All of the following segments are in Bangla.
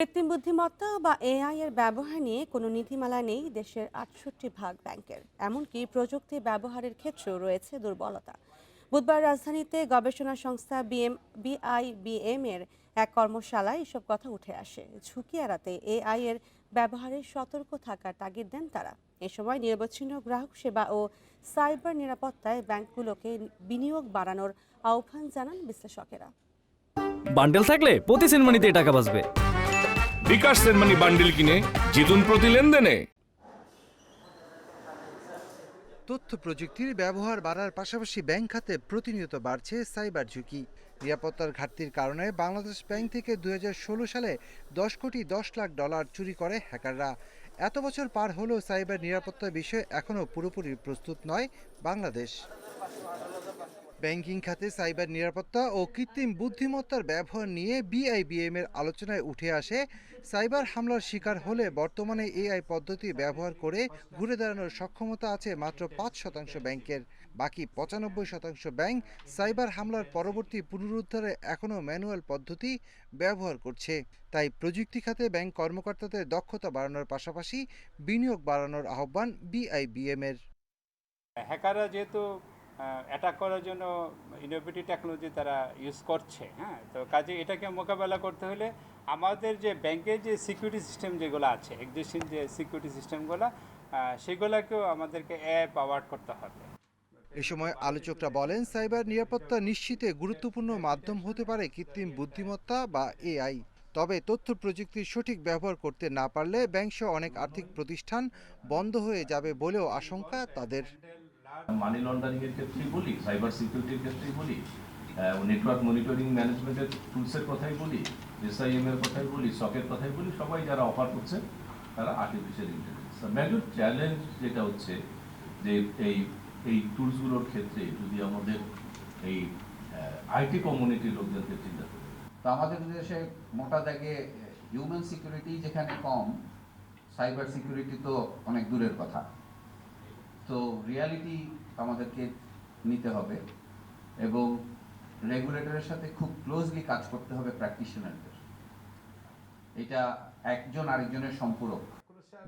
কৃত্রিম বুদ্ধিমত্তা বা এআই এর ব্যবহার নিয়ে কোনো নীতিমালা নেই দেশের আটষট্টি ভাগ ব্যাংকের। এমনকি প্রযুক্তি ব্যবহারের ক্ষেত্রেও রয়েছে দুর্বলতা। বুধবার রাজধানীতে গবেষণা সংস্থা বিএম বিআইবিএম এর এক কর্মশালায় এসব কথা উঠে আসে। ঝুঁকি এড়াতে এআই এর ব্যবহারে সতর্ক থাকার তাগিদ দেন তারা। এ সময় নিরবচ্ছিন্ন গ্রাহক সেবা ও সাইবার নিরাপত্তায় ব্যাংকগুলোকে বিনিয়োগ বাড়ানোর আহ্বান জানান বিশ্লেষকেরা। বান্ডেল থাকলে প্রতি সেনমানিতে টাকা বাঁচবে। বিকাশ সেনমানি বান্ডিল কিনে জিতুন প্রতি লেনদেনে। তথ্য প্রযুক্তির ব্যবহার বাড়ার পাশাপাশি ব্যাংক খাতে প্রতিনিয়ত বাড়ছে সাইবার ঝুঁকি। নিরাপত্তার ঘাটতির কারণে বাংলাদেশ ব্যাংক থেকে দুই হাজার ষোলো সালে দশ কোটি দশ লাখ ডলার চুরি করে হ্যাকাররা। এত বছর পার হলেও সাইবার নিরাপত্তার বিষয়ে এখনও পুরোপুরি প্রস্তুত নয় বাংলাদেশ। ব্যাংকিং খাতে সাইবার নিরাপত্তা ও কৃত্রিম বুদ্ধিমত্তার ব্যবহার নিয়ে বিআইবিএম এর আলোচনায় উঠে আসে সাইবার হামলার শিকার হলে বর্তমানে এআই পদ্ধতি ব্যবহার করে ঘুরে দাঁড়ানোর সক্ষমতা আছে মাত্র পাঁচ শতাংশ ব্যাংকের। বাকি পঁচানব্বই শতাংশ ব্যাংক সাইবার হামলার পরবর্তী পুনরুদ্ধারে এখনও ম্যানুয়াল পদ্ধতি ব্যবহার করছে। তাই প্রযুক্তি খাতে ব্যাংক কর্মকর্তাদের দক্ষতা বাড়ানোর পাশাপাশি বিনিয়োগ বাড়ানোর আহ্বান বিআইবিএম এর। হ্যাকাররা যেহেতু অ্যাটাক করার জন্য ইনোভেটিভ টেকনোলজি তারা ইউজ করছে হ্যাঁ? তো কাজে এটাকে মোকাবেলা করতে হলে আমাদের যে ব্যাংকের যে সিকিউরিটি সিস্টেম যেগুলো আছে এক্সিস্টিং যে সিকিউরিটি সিস্টেমগুলো সেগুলোকেও আমাদেরকে অ্যাপ অ্যাওয়ার্ড করতে হবে। এ সময় আলোচকরা বলেন সাইবার নিরাপত্তা নিশ্চিতে গুরুত্বপূর্ণ মাধ্যম হতে পারে কৃত্রিম বুদ্ধিমত্তা বা এআই তবে তথ্য প্রযুক্তির সঠিক ব্যবহার করতে না পারলে ব্যাংকসহ অনেক আর্থিক প্রতিষ্ঠান বন্ধ হয়ে যাবে বলেও আশঙ্কা তাদের। মানি লন্ডারিং এর ক্ষেত্রেই বলি সাইবার সিকিউরিটির ক্ষেত্রেই বলি নেটওয়ার্ক মনিটরিং ম্যানেজমেন্টের টুলসের কথাই বলি এসআইএম এর কথাই বলি সকের কথাই বলি, সবাই যারা অফার করছে তারা আর্টিফিশিয়াল ইন্টেলিজেন্স মেজর চ্যালেঞ্জ যেটা হচ্ছে যে এই এই টুলসগুলোর ক্ষেত্রে যদি আমাদের এই আইটি কমিউনিটির লোকজনকে চিন্তা তো আমাদের দেশে মোটা দাগে হিউম্যান সিকিউরিটি যেখানে কম সাইবার সিকিউরিটি তো অনেক দূরের কথা। তো রিয়ালিটি আমাদেরকে নিতে হবে এবং রেগুলেটরের সাথে খুব ক্লোজলি কাজ করতে হবে প্র্যাকটিশনারদের এটা একজন আরেকজনের সম্পূরক।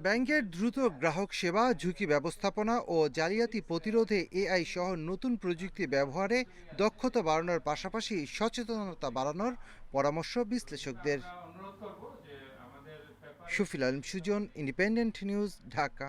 ব্যাংকের দ্রুত গ্রাহক সেবা ঝুঁকি ব্যবস্থাপনা ও জালিয়াতি প্রতিরোধে এআই সহ নতুন প্রযুক্তি ব্যবহারে দক্ষতা বাড়ানোর পাশাপাশি সচেতনতা বাড়ানোর পরামর্শ বিশ্লেষকদের। Sufil Alam Sujan Independent News Dhaka